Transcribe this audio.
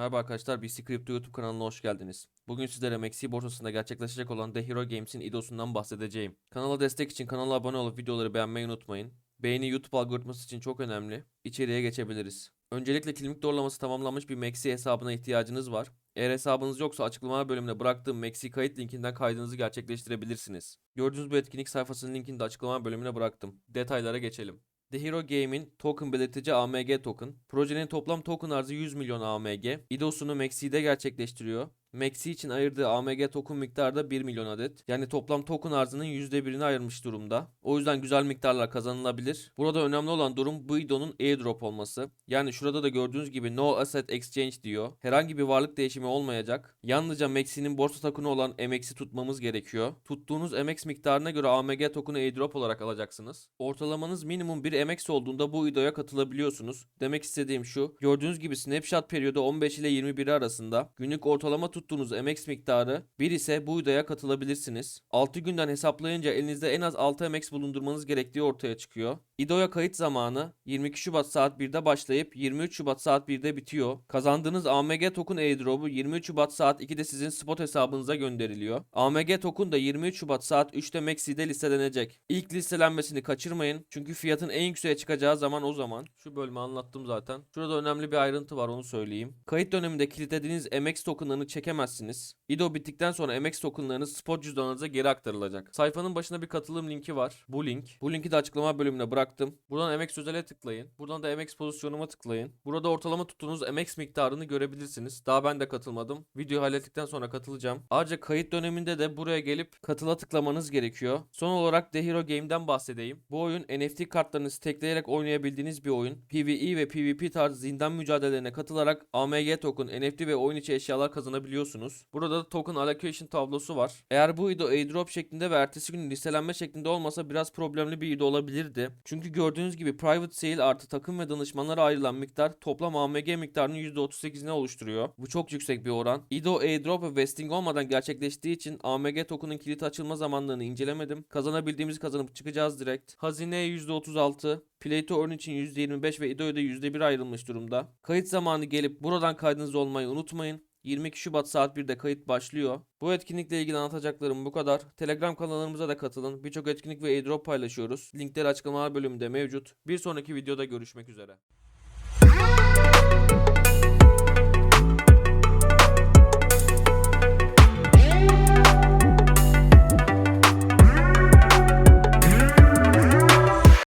arkadaşlar, BC Crypto YouTube kanalına hoş geldiniz. Bugün sizlere MXC borsasında gerçekleşecek olan The Hero Games'in IDO'sundan bahsedeceğim. Kanala destek için kanala abone olup videoları beğenmeyi unutmayın. Beğeni YouTube algoritması için çok önemli. İçeriye geçebiliriz. Öncelikle kimlik doğrulaması tamamlanmış bir MXC hesabına ihtiyacınız var. Eğer hesabınız yoksa açıklama bölümüne bıraktığım MXC kayıt linkinden kaydınızı gerçekleştirebilirsiniz. Gördüğünüz bu etkinlik sayfasının linkini de açıklama bölümüne bıraktım. Detaylara geçelim. The Hero Game'in token belirtici AMG token. Projenin toplam token arzı 100 milyon AMG. IDO'sunu Maxi'de gerçekleştiriyor. Maxi için ayırdığı AMG token miktarı da 1 milyon adet. Yani toplam token arzının %1'ini ayırmış durumda. O yüzden güzel miktarlar kazanılabilir. Burada önemli olan durum bu IDO'nun airdrop olması. Yani şurada da gördüğünüz gibi no asset exchange diyor. Herhangi bir varlık değişimi olmayacak. Yalnızca Maxi'nin borsa token'ı olan MX'i tutmamız gerekiyor. Tuttuğunuz MX miktarına göre AMG token'ı airdrop olarak alacaksınız. Ortalamanız minimum 1 MX olduğunda bu IDO'ya katılabiliyorsunuz. Demek istediğim şu. Gördüğünüz gibi snapshot periyodu 15 ile 21 arasında. Günlük ortalama tuttuğunuz MX miktarı 1 ise bu IDO'ya katılabilirsiniz. 6 günden hesaplayınca elinizde en az 6 MX bulundurmanız gerektiği ortaya çıkıyor. IDO'ya kayıt zamanı 22 Şubat saat 1'de başlayıp 23 Şubat saat 1'de bitiyor. Kazandığınız AMG token airdrop'u 23 Şubat saat 2'de sizin spot hesabınıza gönderiliyor. AMG token da 23 Şubat saat 3'te Maxi'de listelenecek. İlk listelenmesini kaçırmayın. Çünkü fiyatın en yükseğe çıkacağı zaman o zaman. Şu bölümü anlattım zaten. Şurada önemli bir ayrıntı var onu söyleyeyim. Kayıt döneminde kilitlediğiniz MX tokenlarını çekemezsiniz. IDO bittikten sonra MX tokenlarınız spot cüzdanınıza geri aktarılacak. Sayfanın başına bir katılım linki var. Bu link. Bu linki de açıklama bölümüne bıraktım. Buradan MX özele tıklayın. Buradan da MX pozisyonuma tıklayın. Burada ortalama tuttuğunuz MX miktarını görebilirsiniz. Daha ben de katılmadım. Videoyu hallettikten sonra katılacağım. Ayrıca kayıt döneminde de buraya gelip katıla tıklamanız gerekiyor. Son olarak The Hero Game'den bahsedeyim. Bu oyun NFT kartlarını stackleyerek oynayabildiğiniz bir oyun. PvE ve PvP tarzı zindan mücadelelerine katılarak AMG token, NFT ve oyun içi eşyalar kazanabiliyorsunuz. Burada da token allocation tablosu var. Eğer bu IDO airdrop şeklinde ve ertesi gün listelenme şeklinde olmasa biraz problemli bir IDO olabilirdi. Çünkü gördüğünüz gibi private sale artı takım ve danışmanlara ayrılan miktar toplam AMG miktarının %38'ini oluşturuyor. Bu çok yüksek bir oran. IDO airdrop ve vesting olmadan gerçekleştiği için AMG token'ın kilit açılma zamanlarını incelemedim. Kazanabildiğimizi kazanıp çıkacağız direkt. Hazineye %36, Play to Earn için %25 ve IDO'ya da %1 ayrılmış durumda. Kayıt zamanı gelip buradan kaydınız olmayı unutmayın. 22 Şubat saat 1'de kayıt başlıyor. Bu etkinlikle ilgili anlatacaklarım bu kadar. Telegram kanallarımıza da katılın. Birçok etkinlik ve airdrop paylaşıyoruz. Linkler açıklamalar bölümünde mevcut. Bir sonraki videoda görüşmek üzere.